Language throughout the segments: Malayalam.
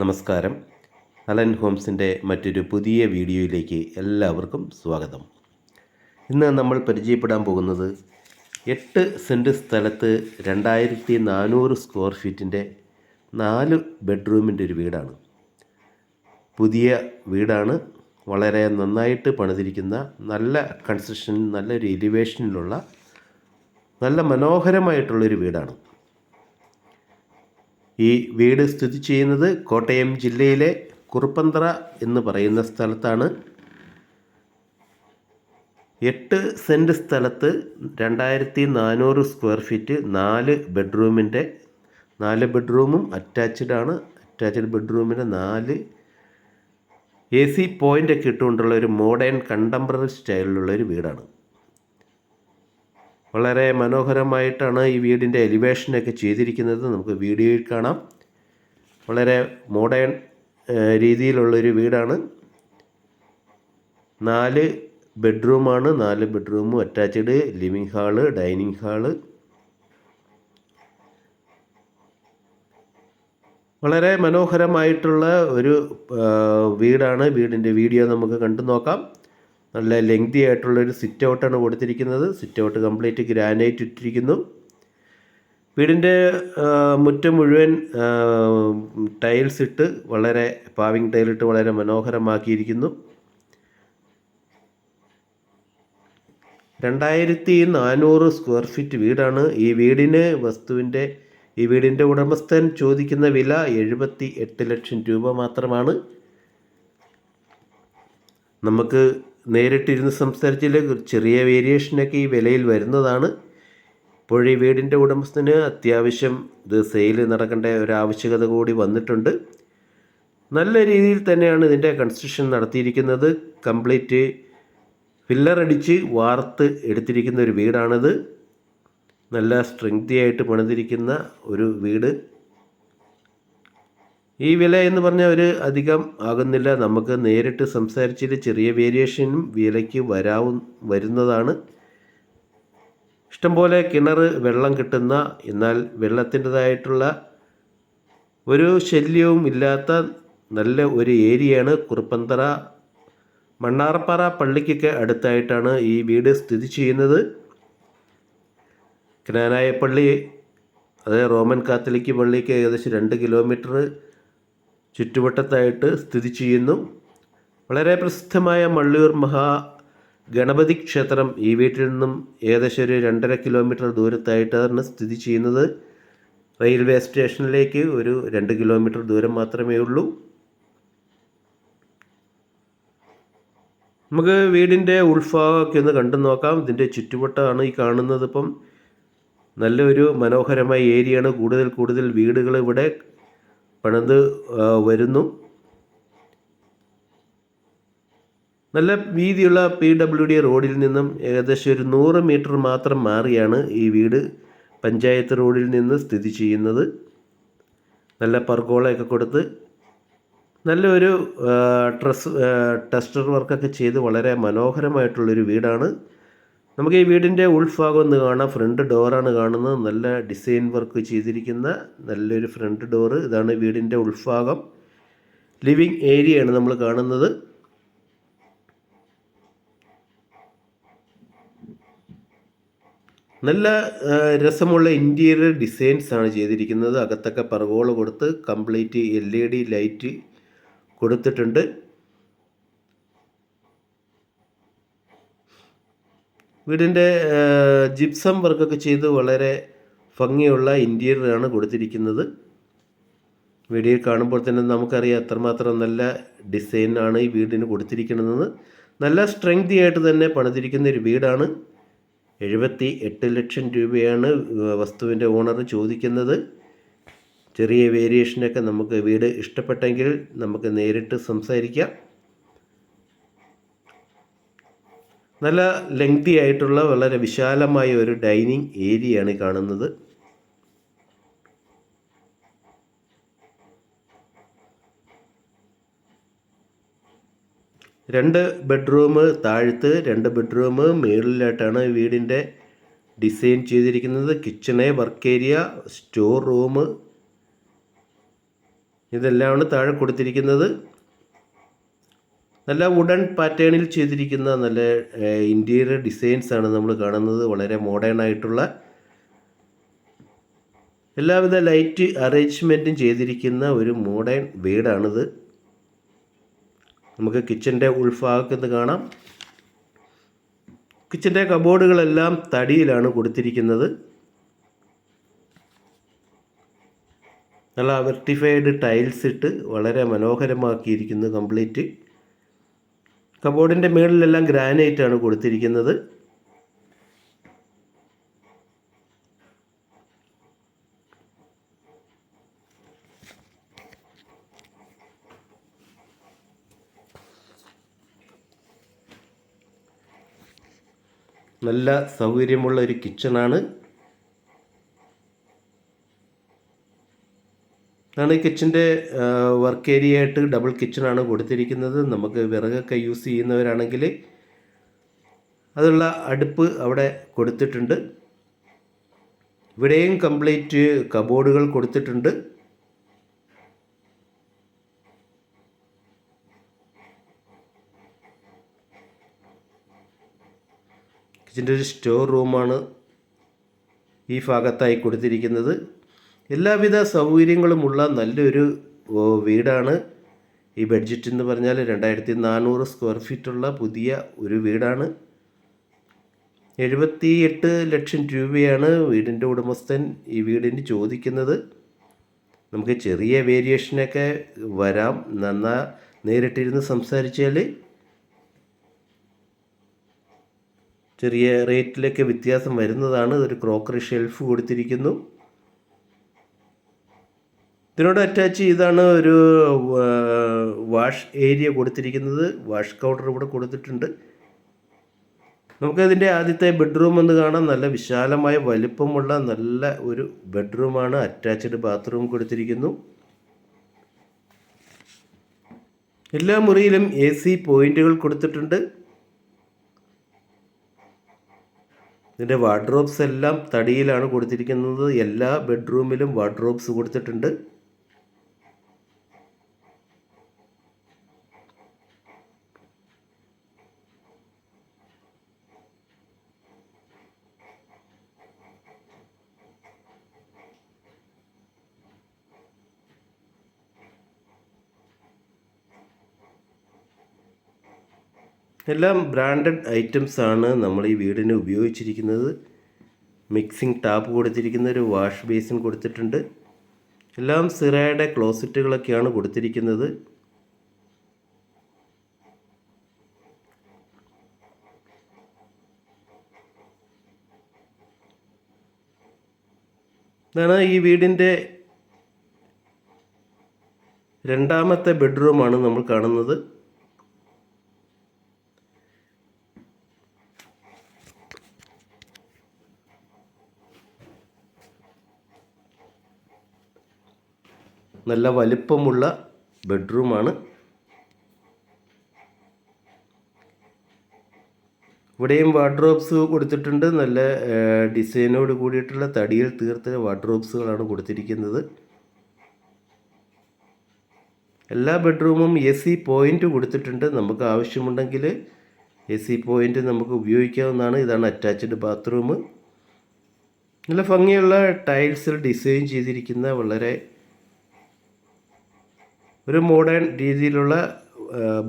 നമസ്കാരം. അലൻ ഹോംസിന്റെ മറ്റൊരു പുതിയ വീഡിയോയിലേക്ക് എല്ലാവർക്കും സ്വാഗതം. ഇന്ന് നമ്മൾ പരിചയപ്പെടാൻ പോകുന്നത് എട്ട് സെന്റ് സ്ഥലത്ത് രണ്ടായിരത്തി നാനൂറ് സ്ക്വയർ ഫീറ്റിന്റെ നാല് ബെഡ്റൂമിന്റെ ഒരു വീടാണ്. പുതിയ വീടാണ്. വളരെ നന്നായിട്ട് പണിതിരിക്കുന്ന നല്ല കൺസ്ട്രക്ഷൻ നല്ലൊരു എലിവേഷനിലുള്ള നല്ല മനോഹരമായിട്ടുള്ളൊരു വീടാണ്. ഈ വീട് സ്ഥിതി ചെയ്യുന്നത് കോട്ടയം ജില്ലയിലെ കുറുപ്പന്തറ എന്ന് പറയുന്ന സ്ഥലത്താണ്. എട്ട് സെന്റ് സ്ഥലത്ത് രണ്ടായിരത്തി നാനൂറ് സ്ക്വയർ ഫീറ്റ് നാല് ബെഡ്റൂമിന്റെ നാല് ബെഡ്റൂമും അറ്റാച്ച്ഡ് ആണ്. അറ്റാച്ച്ഡ് ബെഡ്റൂമിന്റെ നാല് എ സി പോയിന്റൊക്കെ ഇട്ടുകൊണ്ടുള്ള ഒരു മോഡേൺ കണ്ടംപററി സ്റ്റൈലിലുള്ള ഒരു വീടാണ്. വളരെ മനോഹരമായിട്ടാണ് ഈ വീടിന്റെ എലിവേഷനൊക്കെ ചെയ്തിരിക്കുന്നത്. നമുക്ക് വീഡിയോയിൽ കാണാം. വളരെ മോഡേൺ രീതിയിലുള്ളൊരു വീടാണ്. നാല് ബെഡ്റൂമാണ്. നാല് ബെഡ്റൂമും attached. Living hall dining hall. വളരെ മനോഹരമായിട്ടുള്ള ഒരു വീടാണ്. വീടിന്റെ വീഡിയോ നമുക്ക് കണ്ടു നോക്കാം. നല്ല ലെങ്തി ആയിട്ടുള്ളൊരു സിറ്റ് ഔട്ടാണ് കൊടുത്തിരിക്കുന്നത്. സിറ്റ് ഔട്ട് കംപ്ലീറ്റ് ഗ്രാനൈറ്റ് ഇട്ടിരിക്കുന്നു. വീടിന്റെ മുറ്റം മുഴുവൻ ടൈൽസ് ഇട്ട് വളരെ പാവിങ് ടൈലിട്ട് വളരെ മനോഹരമാക്കിയിരിക്കുന്നു. രണ്ടായിരത്തി നാനൂറ് സ്ക്വയർ ഫീറ്റ് വീടാണ്. ഈ വീടിന് വസ്തുവിന്റെ ഈ വീടിന്റെ ഉടമസ്ഥൻ ചോദിക്കുന്ന വില എഴുപത്തി എട്ട് ലക്ഷം രൂപ മാത്രമാണ്. നമുക്ക് നേരിട്ടിരുന്ന് സംസാരിച്ചാൽ ചെറിയ വേരിയേഷനൊക്കെ ഈ വിലയിൽ വരുന്നതാണ്. ഇപ്പോൾ ഈ വീടിന്റെ ഉടമസ്ഥന് അത്യാവശ്യം ഇത് സെയിൽ നടക്കേണ്ട ഒരു ആവശ്യകത കൂടി വന്നിട്ടുണ്ട്. നല്ല രീതിയിൽ തന്നെയാണ് ഇതിന്റെ കൺസ്ട്രക്ഷൻ നടത്തിയിരിക്കുന്നത്. കംപ്ലീറ്റ് ഫില്ലർ അടിച്ച് വാർത്ത് എടുത്തിരിക്കുന്ന ഒരു വീടാണിത്. നല്ല സ്ട്രെങ്തി ആയിട്ട് പണിതിരിക്കുന്ന ഒരു വീട്. ഈ വില എന്ന് പറഞ്ഞാൽ ഒരു അധികം ആകുന്നില്ല. നമുക്ക് നേരിട്ട് സംസാരിച്ചിട്ട് ചെറിയ വേരിയേഷനും വിലയ്ക്ക് വരാവു വരുന്നതാണ്. ഇഷ്ടംപോലെ കിണർ വെള്ളം കിട്ടുന്ന എന്നാൽ വെള്ളത്തിന്റെതായിട്ടുള്ള ഒരു ശല്യവും ഇല്ലാത്ത നല്ല ഒരു ഏരിയയാണ് കുറുപ്പന്തറ. മണ്ണാറപ്പാറ പള്ളിക്കൊക്കെ അടുത്തായിട്ടാണ് ഈ വീട് സ്ഥിതി ചെയ്യുന്നത്. ക്നാനായ പള്ളി അതായത് റോമൻ കാത്തലിക് പള്ളിക്ക് ഏകദേശം രണ്ട് കിലോമീറ്റർ ചുറ്റുവട്ടത്തായിട്ട് സ്ഥിതി ചെയ്യുന്നു. വളരെ പ്രസിദ്ധമായ മള്ളിയൂർ മഹാ ഗണപതി ക്ഷേത്രം ഈ വീട്ടിൽ നിന്നും ഏകദേശം ഒരു രണ്ടര കിലോമീറ്റർ ദൂരത്തായിട്ടാണ് സ്ഥിതി ചെയ്യുന്നത്. റെയിൽവേ സ്റ്റേഷനിലേക്ക് ഒരു രണ്ട് കിലോമീറ്റർ ദൂരം മാത്രമേ ഉള്ളൂ. നമുക്ക് വീടിന്റെ ഉൾഭാഗമൊക്കെ ഒന്ന് കണ്ടു നോക്കാം. ഇതിന്റെ ചുറ്റുവട്ടമാണ് ഈ കാണുന്നത് ഇപ്പം. നല്ലൊരു മനോഹരമായ ഏരിയയാണ്. കൂടുതൽ കൂടുതൽ വീടുകൾ ഇവിടെ പണിത് വരുന്നു. നല്ല വീതിയുള്ള പി ഡബ്ല്യു ഡി റോഡിൽ നിന്നും ഏകദേശം ഒരു നൂറ് മീറ്റർ മാത്രം മാറിയാണ് ഈ വീട് പഞ്ചായത്ത് റോഡിൽ നിന്ന് സ്ഥിതി ചെയ്യുന്നത്. നല്ല പർഗോളയൊക്കെ കൊടുത്ത് നല്ലൊരു ട്രസ് ടെസ്റ്റർ വർക്കൊക്കെ ചെയ്ത് വളരെ മനോഹരമായിട്ടുള്ളൊരു വീടാണ്. നമുക്ക് ഈ വീടിന്റെ ഉൾഭാഗം ഒന്ന് കാണാം. ഫ്രണ്ട് ഡോറാണ് കാണുന്നത്. നല്ല ഡിസൈൻ വർക്ക് ചെയ്തിരിക്കുന്ന നല്ലൊരു ഫ്രണ്ട് ഡോറ് ഇതാണ് വീടിന്റെ ഉൾഭാഗം. ലിവിങ് ഏരിയയാണ് നമ്മൾ കാണുന്നത്. നല്ല രസമുള്ള ഇന്റീരിയർ ഡിസൈൻസ് ആണ് ചെയ്തിരിക്കുന്നത്. അകത്തൊക്കെ പറകോൾ കൊടുത്ത് complete L E D light കൊടുത്തിട്ടുണ്ട്. വീടിന്റെ ജിപ്സം വർക്കൊക്കെ ചെയ്ത് വളരെ ഭംഗിയുള്ള ഇന്റീരിയറാണ് കൊടുത്തിരിക്കുന്നത്. വീഡിയോ കാണുമ്പോൾ തന്നെ നമുക്കറിയാം എത്രമാത്രം നല്ല ഡിസൈനാണ് ഈ വീടിന് കൊടുത്തിരിക്കുന്നതെന്ന് നല്ല സ്ട്രെങ്തി ആയിട്ട് തന്നെ പണിതിരിക്കുന്ന ഒരു വീടാണ്. എഴുപത്തി എട്ട് ലക്ഷം രൂപയാണ് വസ്തുവിന്റെ ഓണർ ചോദിക്കുന്നത്. ചെറിയ വേരിയേഷനൊക്കെ നമുക്ക് വീട് ഇഷ്ടപ്പെട്ടെങ്കിൽ നമുക്ക് നേരിട്ട് സംസാരിക്കാം. നല്ല ലെങ്തി ആയിട്ടുള്ള വളരെ വിശാലമായ ഒരു ഡൈനിങ് ഏരിയയാണ് കാണുന്നത്. രണ്ട് ബെഡ്റൂം താഴത്ത് രണ്ട് ബെഡ്റൂം മുകളിലായിട്ടാണ് വീടിന്റെ ഡിസൈൻ ചെയ്തിരിക്കുന്നത്. Kitchen work area store room ഇതെല്ലാമാണ് താഴെ കൊടുത്തിരിക്കുന്നത്. നല്ല വുഡൻ പാറ്റേണിൽ ചെയ്തിരിക്കുന്ന നല്ല ഇന്റീരിയർ ഡിസൈൻസ് ആണ് നമ്മൾ കാണുന്നത്. വളരെ മോഡേൺ ആയിട്ടുള്ള എല്ലാവിധ ലൈറ്റ് അറേഞ്ച്മെന്റും ചെയ്തിരിക്കുന്ന ഒരു മോഡേൺ വീടാണിത്. നമുക്ക് കിച്ചന്റെ ഉൾഭാഗത്ത് കാണാം. കിച്ചന്റെ കബോർഡുകളെല്ലാം തടിയിലാണ് കൊടുത്തിരിക്കുന്നത്. നല്ല വെർട്ടിഫൈഡ് ടൈൽസ് ഇട്ട് വളരെ മനോഹരമാക്കിയിരിക്കുന്നു കംപ്ലീറ്റ് കബോർഡിന്റെ മുകളിലെല്ലാം ഗ്രാനൈറ്റ് ആണ് കൊടുത്തിരിക്കുന്നത്. നല്ല സൗകര്യമുള്ള ഒരു കിച്ചണാണ് ഈ കിച്ചന്റെ വർക്ക് ഏരിയ ആയിട്ട് ഡബിൾ കിച്ചണാണ് കൊടുത്തിരിക്കുന്നത്. നമുക്ക് വിറകൊക്കെ യൂസ് ചെയ്യുന്നവരാണെങ്കിൽ അതുള്ള അടുപ്പ് അവിടെ കൊടുത്തിട്ടുണ്ട്. ഇവിടെയും കംപ്ലീറ്റ് കബോർഡുകൾ കൊടുത്തിട്ടുണ്ട്. കിച്ചന്റെ ഒരു സ്റ്റോർ റൂമാണ് ഈ ഭാഗത്തായി കൊടുത്തിരിക്കുന്നത്. എല്ലാവിധ സൗകര്യങ്ങളുമുള്ള നല്ലൊരു വീടാണ്. ഈ ബഡ്ജറ്റ് എന്ന് പറഞ്ഞാൽ രണ്ടായിരത്തി നാനൂറ് സ്ക്വയർ ഫീറ്റുള്ള പുതിയ ഒരു വീടാണ്. എഴുപത്തി എട്ട് ലക്ഷം രൂപയാണ് വീടിന്റെ ഉടമസ്ഥൻ ഈ വീടിന് ചോദിക്കുന്നത്. നമുക്ക് ചെറിയ വേരിയേഷനൊക്കെ വരാം. നന്നാ നേരിട്ടിരുന്ന് സംസാരിച്ചാൽ ചെറിയ റേറ്റിലൊക്കെ വ്യത്യാസം വരുന്നതാണ്. ഒരു ക്രോക്കറി ഷെൽഫ് കൊടുത്തിരിക്കുന്നു. ഇതിനോട് അറ്റാച്ച് ചെയ്താണ് ഒരു വാഷ് ഏരിയ കൊടുത്തിരിക്കുന്നത്. വാഷ് കൗണ്ടർ ഇവിടെ കൊടുത്തിട്ടുണ്ട്. നമുക്കതിന്റെ ആദ്യത്തെ ബെഡ്റൂം എന്ന് കാണാം. നല്ല വിശാലമായ വലിപ്പമുള്ള നല്ല ഒരു ബെഡ്റൂമാണ് അറ്റാച്ച്ഡ് ബാത്റൂം കൊടുത്തിരിക്കുന്നു. എല്ലാ മുറിയിലും എ സി പോയിന്റുകൾ കൊടുത്തിട്ടുണ്ട്. ഇതിന്റെ വാർഡ്രോബ്സ് എല്ലാം തടിയിലാണ് കൊടുത്തിരിക്കുന്നത്. എല്ലാ ബെഡ്റൂമിലും വാർഡ്രോബ്സ് കൊടുത്തിട്ടുണ്ട്. എല്ലാം ബ്രാൻഡഡ് ഐറ്റംസ് ആണ് നമ്മൾ ഈ വീടിന് ഉപയോഗിച്ചിരിക്കുന്നത്. മിക്സിംഗ് ടാപ്പ് കൊടുത്തിരിക്കുന്ന ഒരു വാഷ് ബേസിൻ കൊടുത്തിട്ടുണ്ട്. എല്ലാം സിറയുടെ ക്ലോസറ്റുകളൊക്കെയാണ് കൊടുത്തിരിക്കുന്നത്. ഇതാണ് ഈ വീടിന്റെ രണ്ടാമത്തെ ബെഡ്റൂമാണ് നമ്മൾ കാണുന്നത്. നല്ല വലിപ്പമുള്ള ബെഡ്റൂമാണ്. ഇവിടെയും വാർഡ്രോബ്സ് കൊടുത്തിട്ടുണ്ട്. നല്ല ഡിസൈനോട് കൂടിയിട്ടുള്ള തടിയിൽ തീർത്ത വാർഡ്രോബ്സുകളാണ് കൊടുത്തിരിക്കുന്നത്. എല്ലാ ബെഡ്റൂമും എ സി പോയിന്റ് കൊടുത്തിട്ടുണ്ട്. നമുക്ക് ആവശ്യമുണ്ടെങ്കിൽ എ സി പോയിന്റ് നമുക്ക് ഉപയോഗിക്കാവുന്നതാണ്. ഇതാണ് അറ്റാച്ച്ഡ് ബാത്റൂം. നല്ല ഭംഗിയുള്ള ടൈൽസിൽ ഡിസൈൻ ചെയ്തിരിക്കുന്ന വളരെ ഒരു മോഡേൺ രീതിയിലുള്ള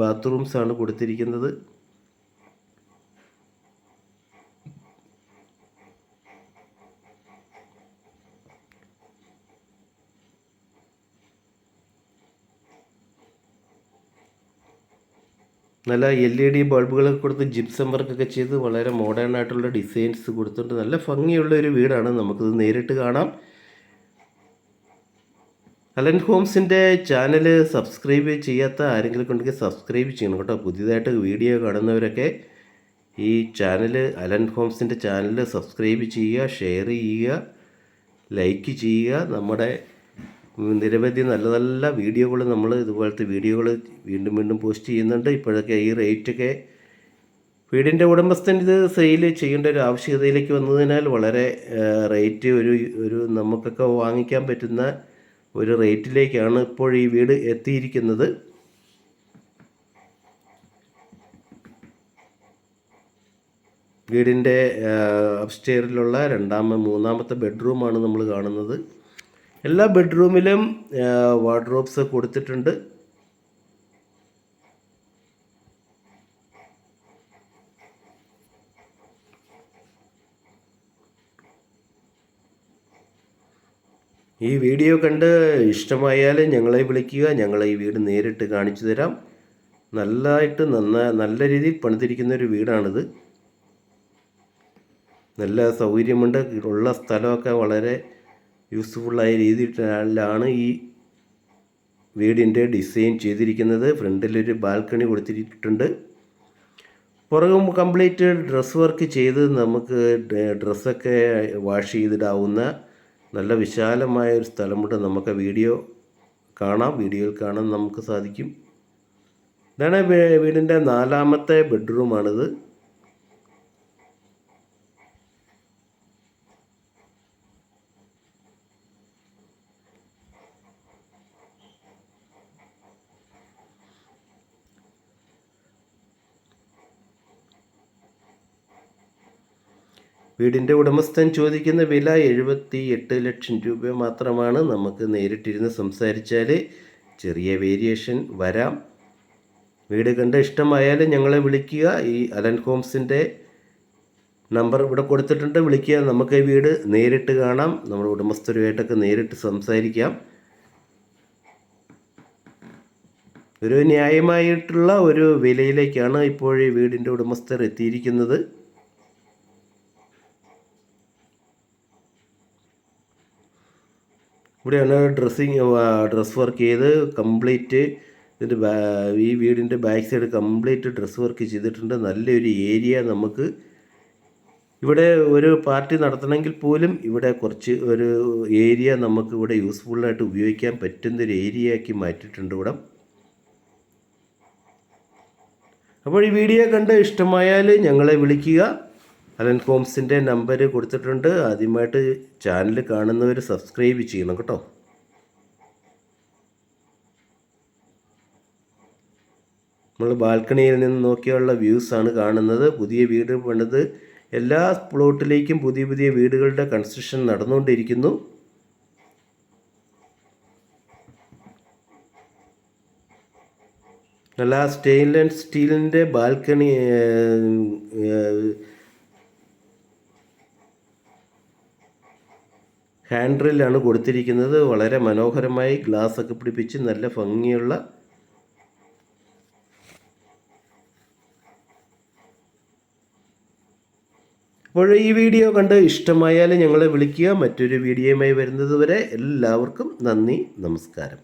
ബാത്റൂംസ് ആണ് കൊടുത്തിരിക്കുന്നത്. നല്ല എൽ ഇ ഡി ബൾബുകളൊക്കെ കൊടുത്ത് ജിപ്സം വർക്കൊക്കെ ചെയ്ത് വളരെ മോഡേൺ ആയിട്ടുള്ള ഡിസൈൻസ് കൊടുത്തിട്ട് നല്ല ഭംഗിയുള്ള ഒരു വീടാണ് നമുക്കിത് നേരിട്ട് കാണാം. അലൻ ഹോംസിന്റെ ചാനൽ സബ്സ്ക്രൈബ് ചെയ്യാത്ത ആരെങ്കിലും ഉണ്ടെങ്കിൽ സബ്സ്ക്രൈബ് ചെയ്യണം കേട്ടോ. പുതിയതായിട്ട് വീഡിയോ കാണുന്നവരൊക്കെ ഈ ചാനൽ അലൻ ഹോംസിന്റെ ചാനൽ സബ്സ്ക്രൈബ് ചെയ്യുക ഷെയർ ചെയ്യുക ലൈക്ക് ചെയ്യുക. നമ്മുടെ നിരവധി നല്ല നല്ല വീഡിയോകൾ നമ്മൾ ഇതുപോലത്തെ വീഡിയോകൾ വീണ്ടും വീണ്ടും പോസ്റ്റ് ചെയ്യുന്നുണ്ട്. ഇപ്പോഴൊക്കെ ഈ റേറ്റൊക്കെ വീടിന്റെ ഉടമസ്ഥൻ ഇത് സെയിൽ ചെയ്യേണ്ട ഒരു ആവശ്യകതയിലേക്ക് വന്നതിനാൽ വളരെ റേറ്റ് ഒരു ഒരു നമുക്കൊക്കെ വാങ്ങിക്കാൻ പറ്റുന്ന ഒരു റേറ്റിലേക്കാണ് ഇപ്പോൾ ഈ വീട് എത്തിയിരിക്കുന്നത്. വീടിന്റെ അപ്സ്റ്റെയറിലുള്ള രണ്ടാമ മൂന്നാമത്തെ ബെഡ്റൂമാണ് നമ്മൾ കാണുന്നത്. എല്ലാ ബെഡ്റൂമിലും വാർഡ്രോബ്സ് കൊടുത്തിട്ടുണ്ട്. ഈ വീഡിയോ കണ്ട് ഇഷ്ടമായാൽ ഞങ്ങളെ വിളിക്കുക ഞങ്ങളെ ഈ വീട് നേരിട്ട് കാണിച്ചു തരാം. നല്ലതായിട്ട് നന്ന നല്ല രീതിയിൽ പണിതിരിക്കുന്ന ഒരു വീടാണിത്. നല്ല സൗകര്യമുണ്ട്. ഉള്ള സ്ഥലമൊക്കെ വളരെ യൂസ്ഫുള്ളായ രീതിയിലാണ് ഈ വീടിന്റെ ഡിസൈൻ ചെയ്തിരിക്കുന്നത്. ഫ്രണ്ടിലൊരു ബാൽക്കണി കൊടുത്തിട്ടുണ്ട്. പുറകും കംപ്ലീറ്റ് ഡ്രസ് വർക്ക് ചെയ്ത് നമുക്ക് ഡ്രസ്സൊക്കെ വാഷ് ചെയ്തിടാവുന്ന നല്ല വിശാലമായ ഒരു സ്ഥലമുണ്ട് നമുക്ക് വീഡിയോ കാണാം. വീഡിയോയിൽ കാണാൻ നമുക്ക് സാധിക്കും. ഇതാണ് വീടിന്റെ നാലാമത്തെ ബെഡ്റൂമാണിത്. വീടിന്റെ ഉടമസ്ഥൻ ചോദിക്കുന്ന വില എഴുപത്തി എട്ട് ലക്ഷം രൂപ മാത്രമാണ് നമുക്ക് നേരിട്ടിരുന്ന് സംസാരിച്ചാൽ. ചെറിയ വേരിയേഷൻ വരാം. വീട് കണ്ട് ഇഷ്ടമായാൽ ഞങ്ങളെ വിളിക്കുക. ഈ അലൻ ഹോംസിന്റെ നമ്പർ ഇവിടെ കൊടുത്തിട്ടുണ്ട്. വിളിക്കുക. നമുക്ക് ഈ വീട് നേരിട്ട് കാണാം. നമ്മുടെ ഉടമസ്ഥരുമായിട്ടൊക്കെ നേരിട്ട് സംസാരിക്കാം. ഒരു ന്യായമായിട്ടുള്ള ഒരു വിലയിലേക്കാണ് ഇപ്പോൾ ഈ വീടിന്റെ ഉടമസ്ഥർ എത്തിയിരിക്കുന്നത്. ഇവിടെയാണ് ഡ്രസ്സിങ് ഡ്രസ് വർക്ക് ചെയ്ത് കംപ്ലീറ്റ് ഇതിന്റെ ഈ വീടിന്റെ back side complete dress work ചെയ്തിട്ടുണ്ട്. നല്ലൊരു ഏരിയ നമുക്ക് ഇവിടെ ഒരു പാർട്ടി നടത്തണമെങ്കിൽ പോലും ഇവിടെ കുറച്ച് ഒരു ഏരിയ നമുക്ക് ഇവിടെ യൂസ്ഫുള്ളായിട്ട് ഉപയോഗിക്കാൻ പറ്റുന്നൊരു ഏരിയയാക്കി മാറ്റിയിട്ടുണ്ട് ഇവിടെ. അപ്പോൾ ഈ വീഡിയോ കണ്ട് ഇഷ്ടമായാൽ ഞങ്ങളെ വിളിക്കുക. അലൻ ഹോംസിന്റെ നമ്പർ കൊടുത്തിട്ടുണ്ട്. ആദ്യമായിട്ട് ചാനൽ കാണുന്നവർ സബ്സ്ക്രൈബ് ചെയ്യണം കേട്ടോ. നമ്മൾ ബാൽക്കണിയിൽ നിന്ന് നോക്കിയുള്ള വ്യൂസ് ആണ് കാണുന്നത്. പുതിയ വീട് പണിത് എല്ലാ പ്ലോട്ടിലേക്കും പുതിയ പുതിയ വീടുകളുടെ കൺസ്ട്രക്ഷൻ നടന്നുകൊണ്ടിരിക്കുന്നു. നല്ല സ്റ്റെയിൻലെസ് സ്റ്റീലിന്റെ ബാൽക്കണി ഹാൻഡ്രിലാണ് കൊടുത്തിരിക്കുന്നത്. വളരെ മനോഹരമായി ഗ്ലാസ് ഒക്കെ പിടിപ്പിച്ച് നല്ല ഭംഗിയുള്ള അപ്പോൾ ഈ വീഡിയോ കണ്ട് ഇഷ്ടമായാൽ ഞങ്ങളെ വിളിക്കുക. മറ്റൊരു വീഡിയോയുമായി വരുന്നത് വരെ എല്ലാവർക്കും നന്ദി നമസ്കാരം.